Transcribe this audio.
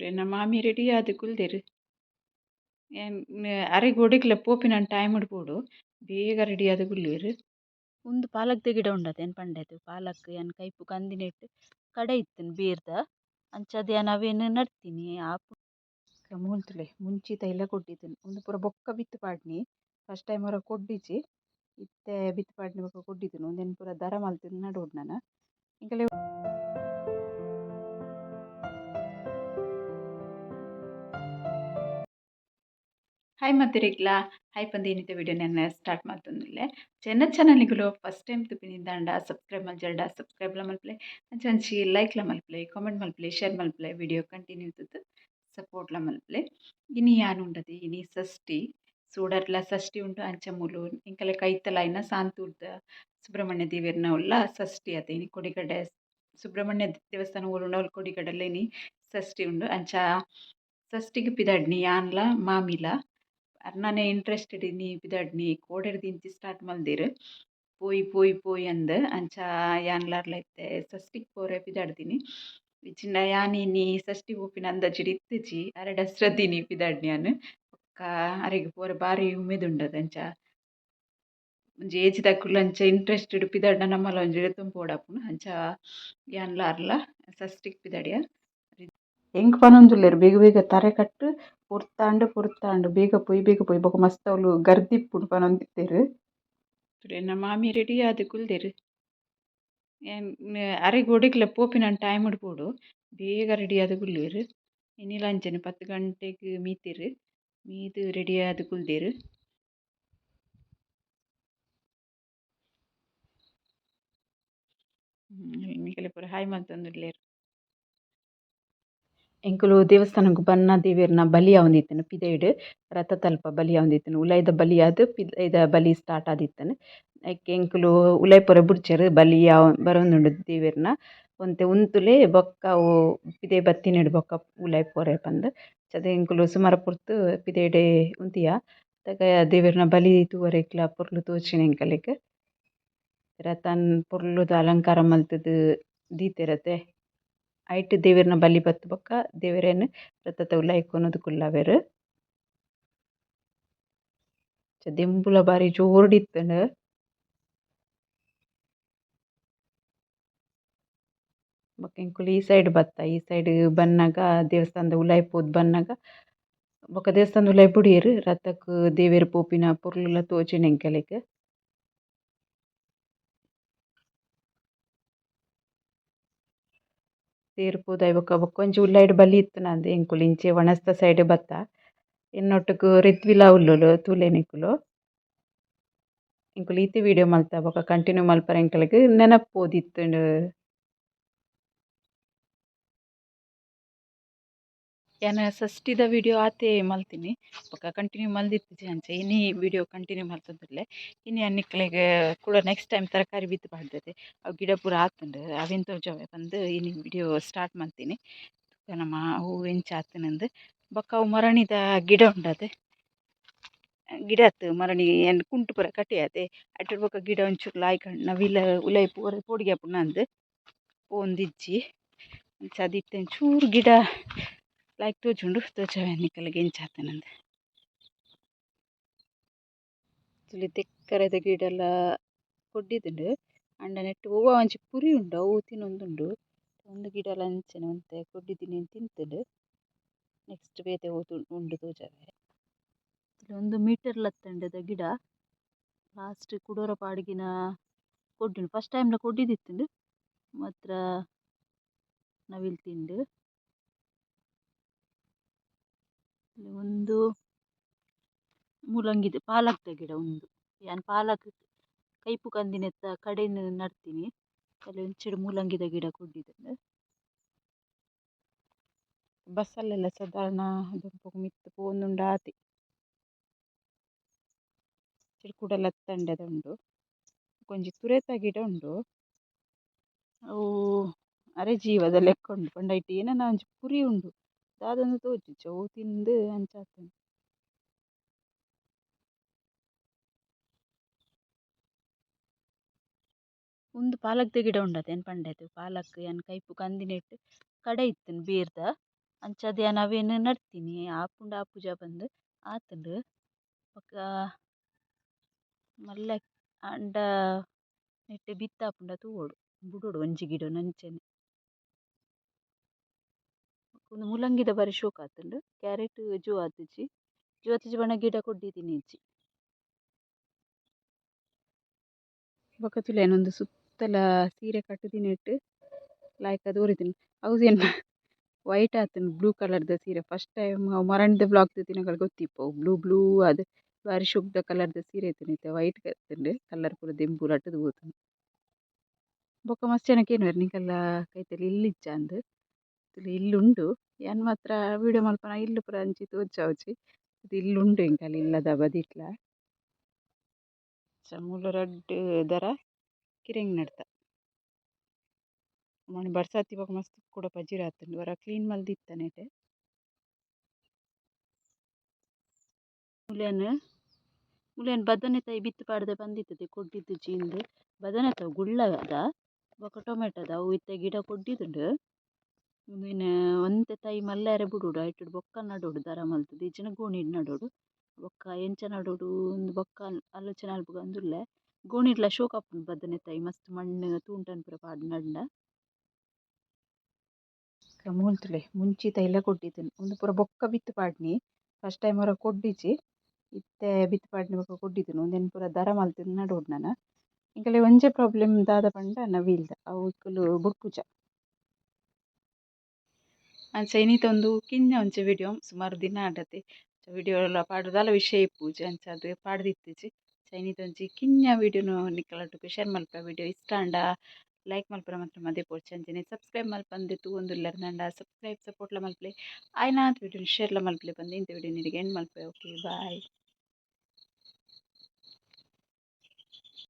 ನನ್ನ ಮಾಮಿ ರೆಡಿ ಆದ್ ಕುಲ್ದೆರ್ ಏನ್ ಅರೆಗ್ ಒಡಿಕ್ಲೆ ಪೋಪಿನನ್ ಟೈಮ್ ಡ್ ಬೋಡು ಬೇಗ ರೆಡಿ ಆದ್ ಕುಲ್ವೆರ್ ಉಂದು ಪಾಲಕ್‌ದ ಗಿಡ ಉಂಡತೆ ಎನ್ನ ಪಂಡತೆ ಪಾಲಕ್ ಯಾನ್ ಕೈಪು ಕಂದಿನೆಟ್ ಕಡೆ ಇತ್ತ್ಂಡ್ ಬೇರ್ದ ಅಂಚಾದ್ ಯಾನ್ ಅವೆನ್ ನಡ್ತಿನಿ ಮೂಲ್ತುಲೆ ಮುಂಚಿತ ಇಲ ಕೊಡ್ದಿತ್ತ್ಂಡ್ ಉಂದು ಪೂರ ಬೊಕ್ಕ ಬಿತ್ತ್ ಪಾಡ್ನಿ ಫಸ್ಟ್ ಟೈಮ್ ವರ ಕೊಡ್ಡಿಜಿ ಇತ್ತೆ ಬಿತ್ತ್ ಪಾಡ್ನಿ ಬೊಕ ಕೊಡ್ದಿತ್ತುಂಡು ಉಂದೆನ್ ಪೂರ ದರ ಮಲ್ತುಂಡ್ ನಡೋಡ್ ನನ ಎಂಕಲೆ ಹಾಯ್ ಮತ್ತಿರಿಗ್ಲಾ ಹಾಯ್ ಬಂದು ಏನಿದೆ ವಿಡಿಯೋ ನನ್ನ ಸ್ಟಾರ್ಟ್ ಮಾಡ್ತೊಂದುಲ್ಲೆ ಚೆನ್ನ ಚಾನಲ್ನಿಗುಲು ಫಸ್ಟ್ ಟೈಮ್ ತುಪಿನಿಂದಾಂಡ ಸಬ್ಸ್ಕ್ರೈಬ್ ಮಲ್ಜಲ್ಡ ಸಬ್ಸ್ಕ್ರೈಬ್ಲ ಮಲ್ಪಲೆ ಅಂಚಂಚಿ ಲೈಕ್ಲ ಮಲ್ಪಲೆ ಕಾಮೆಂಟ್ ಮಲ್ಪಲೆ ಶೇರ್ ಮಲ್ಪಲೆ ವಿಡಿಯೋ ಕಂಟಿನ್ಯೂ ತುತ್ತು ಸಪೋರ್ಟ್ಲ ಮಲ್ಪಲೆ ಇನಿ ಯಾನ್ ಉಂಡದಿ? ಇನಿ ಷಷ್ಠಿ ಸೂಡರ್ಲ ಷಷ್ಠಿ ಉಂಡು ಅಂಚ ಇಂಕಲೆ ಕೈತಲ ಇನ್ನ ಸಾಂತೂರ್ದ, ಸುಬ್ರಹ್ಮಣ್ಯ ದೇವೆರ್ನ ಉಲ್ಲ ಷಷ್ಠಿ ಅದೇ. ಇನಿ ಕೊಡಿಗಡೆ, ಸುಬ್ರಹ್ಮಣ್ಯ ದೇವಸ್ಥಾನ ಊರುಂಡ ಅವ್ಲು ಕೊಡಿಗಡಲ ಇನಿ ಷಷ್ಠಿ ಉಂಡು. ಅಂಚ ಷಷ್ಠಿಗೆ ಪಿದಡ್ನಿ ಯಾನ್ಲ, ಮಾಮಿಲ. ಅರ್ನನೆ ಇಂಟ್ರೆಸ್ಟೆಡ್ ಇನಿ ಪಿದಡ್ನಿ ಕೋಡೆರ್ ದಿಂಚಿ ಸ್ಟಾರ್ಟ್ ಮಲ್ದೆರ್ ಪೋಯಿ ಪೋಯಿ ಪೋಯಿ ಅಂದ್ ಅಂಚ ಯಾನ್ಲರ್ಲ ಇತ್ತೆ ಷಷ್ಠಿಗ್ ಪೋರೆ ಪಿದಡ್ದಿನಿ ಇಜ್ಜಿಂಡ ಯಾನ್ ಇನಿ ಷಷ್ಠಿ ಪೋಪಿನ ಅಂದಾಜಿಡ್ ಇತ್ತಿಜಿ ಅರೆ ಡಸ್ರದ್ದಿನಿ ಪಿದಡ್ನಿ ಯಾನ್ ಬೊಕ್ಕ ಅರೆಗ್ ಪೋರೆ ಬಾರಿ ಉಮೇದ್ ಉಂಡತ ಅಂಚ ಒಂಜಿ ಏಜ್ ದಕುಲು ಅಂಚ ಇಂಟ್ರೆಸ್ಟೆಡ್ ಪಿದಡ್ನ ನಮ್ಮಲ ಒಂಜಿ ರೆತುಂಪು ಓಡಾಪುಂಡು ಅಂಚ ಯಾನ್ಲ ಷಷ್ಠಿಗ್ ಪಿದಡಿಯ ಎಂಕ್ ಪನೊಂದುಲ್ಲೆರ್ ಬೇಗ ಬೇಗ ತರೆ ಕಟ್ ಪೊರ್ತಾಂಡ್ ಪೊರ್ತಾಂಡ್ ಬೇಗ ಪೋಯಿ ಬೇಗ ಪೋಯಿ ಬೊಕ ಮಸ್ತ್ ಅವ್ಲು ಗರ್ದಿಪ್ಪುಂಡು ಪನೊಂದಿತ್ತೆರ್ ಎನ್ನ ಮಾಮಿ ರೆಡಿ ಆದ್ ಕುಲ್ದೆರ್ ಏನ್ ಅರೆಗ್ ಒಡಿಕ್ಲೆ ಪೋಪಿನಂಚ ಟೈಮ್ ಡ್ ಬೋಡು ಬೇಗ ರೆಡಿ ಆದ್ ಕುಲ್ವೆರ್ ಎನ್ನಿಲ ಅಂಚನೆ ಪತ್ತ್ ಗಂಟೆಗ್ ಮೀತೆರ್ ಮೀದ್ ರೆಡಿ ಆದ್ ಕುಲ್ದೆರ್ ನಿಕುಲು ಪೂರ ಹಾಯ್ ಮಲ್ತೊಂದುಲ್ಲೆರ್ ಎಂಕುಲು ದೇವಸ್ಥಾನಗ್ ಬನ್ನ ದೇವೆರ್ನ ಬಲಿ ಆವೊಂದಿತ್ತೆನೆ ಪಿದಯ್ಡ್ ರಥ ತಲ್ಪ ಬಲಿ ಆವೊಂದಿತ್ತೆನೆ ಉಲಾಯಿದ ಬಲಿಯಾದ್ ಪಿದೈದ ಬಲಿ ಸ್ಟಾರ್ಟ್ ಆದಿತ್ತೆನೆ. ಐಕ್ ಎಂಕುಲು ಪೂರ ಬುಡ್ಚೆರ್ ಬಲಿ ಆವ್ ಬರೊಂದುಂಡು ದೇವೆರ್ನ ಒಂತೆ ಉಂತುಲೆ ಬೊಕ್ಕ ಅವು ಪಿದಯ್ ಬತ್ತಿನೆಡ್ ಬೊಕ ಉಲಾಯಿ ಪೋರೆ ಪಂದ್. ಚದೆ ಎಂಕುಲು ಸುಮಾರ ಪುರ್ತು ಪಿದಯ್ಡೆ ಉಂತಿಯ. ತಗ ದೇವೆರ್ನ ಬಲಿ ತೂವರೆಗ್ಲ ಪೊರ್ಲು ತೋಚಿನ ಎಂಕಲೆಗ್. ರಥನ್ ಪೊರ್ಲುದ ಅಲಂಕಾರ ಮಲ್ತುದು ದೀತೆರತೆ. ಐಟ್ ದೇವೆರ್ನ ಬಲಿ ಬತ್ತ್ ಬೊಕ ದೇವೆರೆನ್ ರಥದ ಉಲಾಯಿ ಕೊನೊದು ಕುಲ್ಲವೆರ್ ದಿಂಬುಲ ಬಾರಿ ಜೋರುಡ್ ಇತ್ತ್ಂಡ್ ಬೊಕ ಈ ಸೈಡ್ ಬತ್ತ, ಈ ಸೈಡ್ ಬನ್ನಗ ದೇವಸ್ಥಾನದ ಉಲಾಯಿ ಪೋದು ಬನ್ನಗ ಬೊಕ ದೇವಸ್ಥಾನದ ಉಲಾಯಿ ಬುಡೇರ್ ರಥಕ್ ದೇವೆರ್ ಪೋಪಿನ ಪೊರ್ಲುಲ ತೋಜುಂಡು ಎಂಕಲೆಗ್ ತೇರ್ ಪೋದು ಬೊಕ ಬೊಕೊಂಜಿ ಉಲಾಯಿಡ್ ಬಲಿ ಇತ್ತ್ಂಡ ಎಂಕುಲು ಇಂಚೆ ವನಸ್ತ ಸೈಡ್ ಬತ್ತ ಎನ್ನೊಟ್ಟುಗು ರೆತ್ವಿಲ ಉಲ್ಲುಲು ತೂಲೆನಿಕುಲು ಎಂಕುಲು ಈತೆ ವಿಡಿಯೋ ಮಲ್ತ ಬೊಕ ಕಂಟಿನ್ಯೂ ಮಲ್ಪರೆ ಎಂಕಲೆಗ್ ನೆನಪು ಯಾನ್ ಸಷ್ಟಿದ ವಿಡಿಯೋ ಆತೆ ಮಲ್ತಿನಿ. ಬೊಕ ಕಂಟಿನ್ಯೂ ಮಲ್ದಿತ್ತಿಜಿ ಅಂಚೆ. ಇನಿ ವಿಡಿಯೋ ಕಂಟಿನ್ಯೂ ಮಲ್ತೊಂದುಲ್ಲೆ ಇನಿ ಯಾನ್ ಕೂಡ ನೆಕ್ಸ್ಟ್ ಟೈಮ್ ತರಕಾರಿ ಬಿತ್ತು ಪಾಡ್ಡೆರ್ ಅವು ಗಿಡ ಪೂರ ಆತುಂಡು. ಅವೆನ್ ತೋಜೊವೆ ಬಂದು ಇನಿ ವಿಡಿಯೋ ಸ್ಟಾರ್ಟ್ ಮಲ್ತಿನಿ. ನಮ್ಮ ಅವು ಎಂಚ ಆತುಂಡ್ ಬೊಕ ಅವು ಮರಣಿದ ಗಿಡ ಉಂಡದೆ ಗಿಡ ಆತು. ಮರಣಿ ಏನು ಕುಂಟು ಪೂರ ಆತೆ. ಐಟರ್ ಬೊಕ ಗಿಡ ಒಂಚೂರು ಲಾಯ್ಕಂಡ್ ನವಿಲ ಉಲೈ ಪೂರ ಪೋಡಿಗೆ ಆಪುಂಡು ಪೋಂದಿಜ್ಜಿ. ಚೂರು ಅದ್ ಇತ್ತೆ ಒಂಚೂರು ಗಿಡ ಲಾಯ್ಕ್ ತೋಜುಂಡು ತೋಜಾವೆ ನಿಕುಲೆಗ್ ಎಂಚ ಆತುಂಡ್ ತುಲೆ ತೆಕ್ಕರೆದ ಗಿಡಲ ಕೊಡ್ಡಿದುಂಡು ಅಂಡ ನೆಟ್ಟ್ ಒವ್ವಾ ಒಂಜಿ ಪುರಿ ಉಂಡು ಅವು ತಿನೊಂದುಂಡು ಉಂದು ಗಿಡಲ ಅಂಚನೆ ಒಂತೆ ಕೊಡ್ದಿದಿನಿ ತಿಂತುಂಡು ನೆಕ್ಸ್ಟ್ ಬೇತೆ ಉಂಡು ತೋಜಾವೆ ಒಂದು ಮೀಟರ್ ಲತ್ತಂಡದ ಗಿಡ ಲಾಸ್ಟ್ ಕುಡೊರ ಪಾಡ್ಗಿನ ಕೊಡ್ಡುಂಡು ಫಸ್ಟ್ ಟೈಮ್‌ಲ ಕೊಡ್ದಿದಿತ್ತುಂಡು ಮಾತ್ರ ನವಿಲ್ ತಿಂಡ್ ಒಂದು ಮೂಲಂಗಿದ, ಪಾಲಕ್‌ದ ಗಿಡ ಉಂದು ಯಾನ್ ಪಾಲಕ್ ಕೈಪು ಕಂದಿನೆತ್ತ ಕಡೆನ್ ನಡ್ತಿನಿ. ಅಕ್ಕೆಲ ಇಂಚಿಡ್ ಮೂಲಂಗಿದ ಗಿಡ ಕೊಡ್ದಿದುಂಡು ಬಸ್ಸಲ್ಲೆಲ್ಲ ಸಾಧಾರಣ ದುಂಬುಗು ಮಿತ್ತ್ ಪೋವೊಂದುಂಡು ಆತೆ. ಇಂಚಿಡ್ ಕುಡ ಲತ್ತಂಡೆದ ಉಂಡು. ಒಂಜಿ ತುರೆತ ಗಿಡ ಉಂಡು. ಅವು ಅರೆ ಜೀವದ ಲೆಕ್ಕ ಉಂಡು ಪಂಡ ಏನನ ಒಂಜಿ ಪುರಿ ಉಂಡು. ತೋಜುಜಿ ಅವು ತಿಂದ್ ಅಂಚ ಆತುಂಡ್ ಉಂದು ಪಾಲಕ್‌ದ ಗಿಡ ಉಂಡತೆ ಎನ್ನ ಪಂಡತೆ ಪಾಲಕ್ ಯಾನ್ ಕೈಪು ಕಂದಿನೆಟ್ ಕಡೆ ಇತ್ತ್ಂಡ್ ಬೇರ್ದ ಅಂಚಾದ್ ಯಾನ್ ಅವೆನ್ ಆಪುಂಡ ಆಪುಂಡು ಆಪುಜ ಬಂದ್ ಆತುಂಡು ಬೊಕ ಮಲ್ಲ ಆಂಡ ನೆಟ್ಟ್ ಬಿತ್ತಾಪುಂಡ ತೂವೊಡು ಬುಡೊಡು ಒಂಜಿ ಗಿಡನ್ ಅಂಚನೆ ಉಂದು ಮೂಲಂಗಿದ ಬಾರಿ ಶೋಕ ಆತುಂಡು. ಕ್ಯಾರೆಟ್, ಜೋ ಆತಿಜಿ ಜೋ ಆತಿಜಿ ಪಂಡ ಗಿಡ ಕೊಡ್ದಿತ್ತಿನಿ ಇಜ್ಜಿ ಬೊಕ ತೂಲೆನ್ ಸುತ್ತಲ ಸೀರೆ ಕಟುದಿನ ನೆಟ್ಟ್ ಲಾಯ್ಕ್ ಅದು ಒರಿತಿನಿ ಅವ್ವೆ ಎನ್ನ ವೈಟ್ ಆತುಂಡು ಬ್ಲೂ ಕಲರ್ ದ ಸೀರೆ. ಫಸ್ಟ್ ಟೈಮ್ ಅವು ಮರಣ್ದ ಬ್ಲಾಗ್ ದೀತಿನಕುಲು ಗೊತ್ತಿಪ್ಪವು ಬ್ಲೂ ಬ್ಲೂ ಆದ್ ಬಾರಿ ಕಲರ್ ದ ಸೀರೆ ಇತ್ತಿನ ಇತ್ತೆ. ವೈಟ್ ಆತುಂಡು ಕಲರ್ ಪೂರ ದಿಂಬು ಲಟ್ಟದು ಪೋತುಂಡು ಬೊಕ ಮಸ್ತ್ ಜನಕ್ ಕೆನೊಲಿ ನಿಕಲ್ನ ಕೈತಲ್ ಇಲ್ಲ್ ಇಲ್ಲ್ ಉಂಡು ಯಾನ್ ಮಾತ್ರ ವಿಡಿಯೋ ಮಲ್ಪನ ಇಲ್ಲು ಪೂರ ಅಂಚಿ ತೋಜಾವುಜಿ ಇಲ್ಲ್ ಉಂಡು ಎಂಕಲ್ ಇಲ್ಲದ ಬದಿಟ್ಲ. ಮೂಲು ರಡ್ಡ್ ದರ ಕಿರಂಗ್ ನಡ್ತ. ನಮೂನೆ ಬರ್ಸಾತಿ ಬೊಕ ಮಸ್ತ್ ಕೂಡ ಪಜಿರ್ ಆತುಂಡು. ವರ ಕ್ಲೀನ್ ಮಲ್ದೀತ್ತ ನೆಟೆ ಮುಲೆನ್ ಮುಲೆನ್ ಬದನೆತೈ ಬಿತ್ತ್ ಪಾಡ್ದೆ ಬಂದಿತ್ತದೆ ಕೊಡ್ಡಿದ್ದು ಜೀನ್ದು ಬದನೆ ಬದನೆತ ಗುಳ್ಳದ ಬೊಕ ಟೊಮೆಟೊದ ಅವು ಇತ್ತೆ ಗಿಡ ಕೊಡ್ದಿದುಂಡು ಉಂದೆನ್ ಒಂತೆ ತೈ ಮಲ್ಲರೆ ಬುಡುಡು. ಐಟುಡ್ ಬೊಕ್ಕ ನಡೋಡು, ದರ ಮಲ್ತುದು ಇಜ್ಜಿಂಡ ಗೋಣಿಡ್ ನಡೋಡು. ಬೊಕ್ಕ ಎಂಚ ನಡೋಡು ಉಂದು ಬೊಕ್ಕ ಆಲೋಚನೆ ಅಲ್ಪ ಉಂದುಲ್ಲೆ ಗೋಣಿಡ್ಲ ಶೋಕು ಬದನೆ ತೈ ಮಸ್ತ್ ಮಣ್ಣು ತೂಂಟನ್ ಪೂರ ಪಾಡ್ ನಡುನ. ಮೂಲ್ತುಲೆ ಮುಂಚಿ ಮುಂಚಿತ ಇಲ್ಲ್ ಕೊಡ್ದಿತ್ತುಂಡು ಉಂದು ಪೂರ ಬೊಕ್ಕ ಬಿತ್ತ್ ಪಾಡ್ನಿ. ಫಸ್ಟ್ ಟೈಮ್ ಅವರ ಕೊಡ್ಡಿಜಿ ಇತ್ತೆ ಬಿತ್ತ್ ಪಾಡ್ನಿ ಬೊಕ ಕೊಡ್ದಿತ್ತುಂಡು ಉಂದೆನ್ ಪೂರ ದರ ಮಲ್ತುದು ನಡೋಡು ನನ ಎಂಕಲ್ಗೆ ಒಂಜೆ ಪ್ರಾಬ್ಲಮ್ ದಾದ ಪಂಡ ನವಿಲ್ದ, ಅವು ಇಕ್ಕುಲು ಅಂಚ ಇನ್ನಿತ ಉಂದು ಕಿಂಜ ಒಂಜಿ ವಿಡಿಯೋ ಸುಮಾರು ದಿನ ಆಡತೆ ವಿಡಿಯೋಲ ಪಾಡ್ದ್ ದಾಲ ವಿಷಯ ಇಪ್ಪುಜಿ ಅಂಚಾದ್ ಪಾಡ್ದಿತ್ತಿಜಿ ಐನಿತ ಒಂಜಿ ಕಿಂಜ ವಿಡಿಯೋನು ನಿಕುಲಟುಗು ಶೇರ್ ಮಲ್ಪ ವಿಡಿಯೋ ಇಷ್ಟ ಆಂಡ ಲೈಕ್ ಮಲ್ಪುನ ಮಾತ್ರ ಮದಿಪೊಡು ಅಂಚನೆ ಸಬ್ಸ್ಕ್ರೈಬ್ ಮಲ್ಪಂದೆ ತೂವೊಂದುಲ್ಲೆರ್ ಆಂಡ ಸಬ್ಸ್ಕ್ರೈಬ್ ಸಪೋರ್ಟ್ಲ ಮಲ್ಪಲೆ. ಆಯ್ನಾತ್ ವಿಡಿಯೋನು ಶೇರ್ಲ ಮಲ್ಪಲೆ ಬಂದೆ ಇಂತ ವಿಡಿಯೋ ಇಡೆಗ್ ಎಂಡ್ ಮಲ್ಪೆ ಓಕೆ ಬಾಯ್